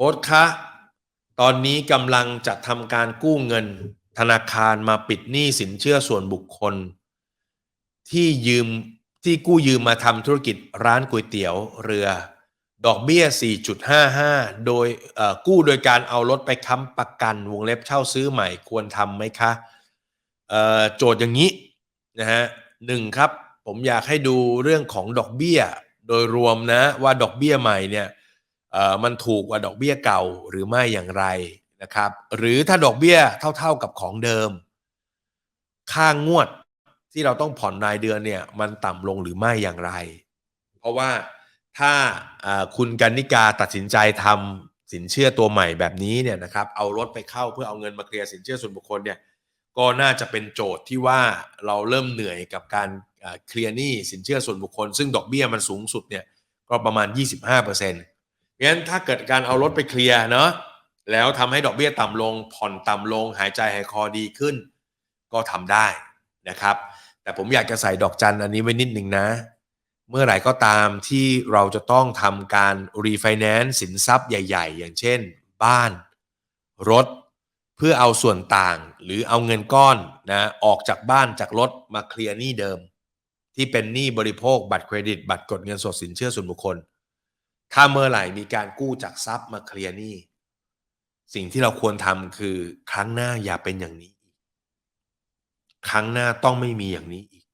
ค้ดคะ ตอนนี้กำลังจะทำการกู้เงิน ธนาคารมาปิดหนี้สินเชื่อส่วนบุคคล ที่ยืมที่กู้ยืมมาทำธุรกิจร้านก๋วยเตี๋ยวเรือ ดอกเบี้ย 4.55 โดยกู้โดยการเอารถไปค้ำประกันวงเล็บเช่าซื้อใหม่ควรทำไหมคะโจทย์อย่างนี้นะฮะหนึ่งครับ ผมอยากให้ดูเรื่องของดอกเบี้ยโดยรวมนะว่าดอกเบี้ยใหม่เนี่ย มันถูกกว่าดอกเบี้ยเก่าหรือไม่อย่างไรนะครับ หรือถ้าดอกเบี้ยเท่า ๆกับของเดิม ค่างวดที่เราต้องผ่อนรายเดือนเนี่ย มันต่ำลงหรือไม่อย่างไร เพราะว่าถ้าคุณกันนิกาตัดสินใจทำสินเชื่อตัวใหม่แบบนี้เนี่ยนะครับ เอารถไปเข้าเพื่อเอาเงินมาเคลียร์สินเชื่อส่วนบุคคลเนี่ย ก็น่าจะเป็นโจทย์ที่ว่าเราเริ่มเหนื่อยกับการเคลียร์หนี้สินเชื่อส่วนบุคคล ซึ่งดอกเบี้ยมันสูงสุดเนี่ยก็ประมาณ 25% งั้นถ้าเกิดการเอารถไปเคลียร์เนาะแล้วทำให้ดอกเบี้ยต่ำลง ผ่อนต่ำลง หายใจหายคอดีขึ้น ก็ทำได้นะครับ แต่ผมอยากจะใส่ดอกจันอันนี้ไว้นิดหนึ่งนะ เมื่อไหร่ก็ตามที่เราจะต้องทำการรีไฟแนนซ์สินทรัพย์ใหญ่ ๆ อย่างเช่น บ้าน รถ เพื่อเอาส่วนต่างหรือเอาเงินก้อนนะออกจากบ้านจากรถมาเคลียร์หนี้เดิม ที่เป็นหนี้บริโภคบัตรเครดิต บัตรกดเงินสดสินเชื่อส่วนบุคคล ถ้าเมื่อไหร่มีการกู้จากทรัพย์มาเคลียร์หนี้สิ่งที่เราควรทำคือครั้งหน้าอย่าเป็นอย่างนี้อีก ครั้งหน้าต้องไม่มีอย่างนี้อีก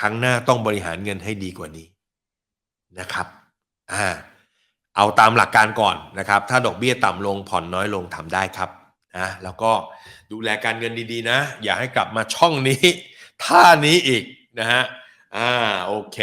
ครั้งหน้าต้องบริหารเงินให้ดีกว่านี้นะครับอ่าเอาตามหลักการก่อนนะครับ ถ้าดอกเบี้ยต่ำลงผ่อนน้อยลงทำได้ครับนะแล้วก็ดูแลการเงินดีๆนะ อย่าให้กลับมาช่องนี้ ท่านี้อีกนะฮะอ่าโอเค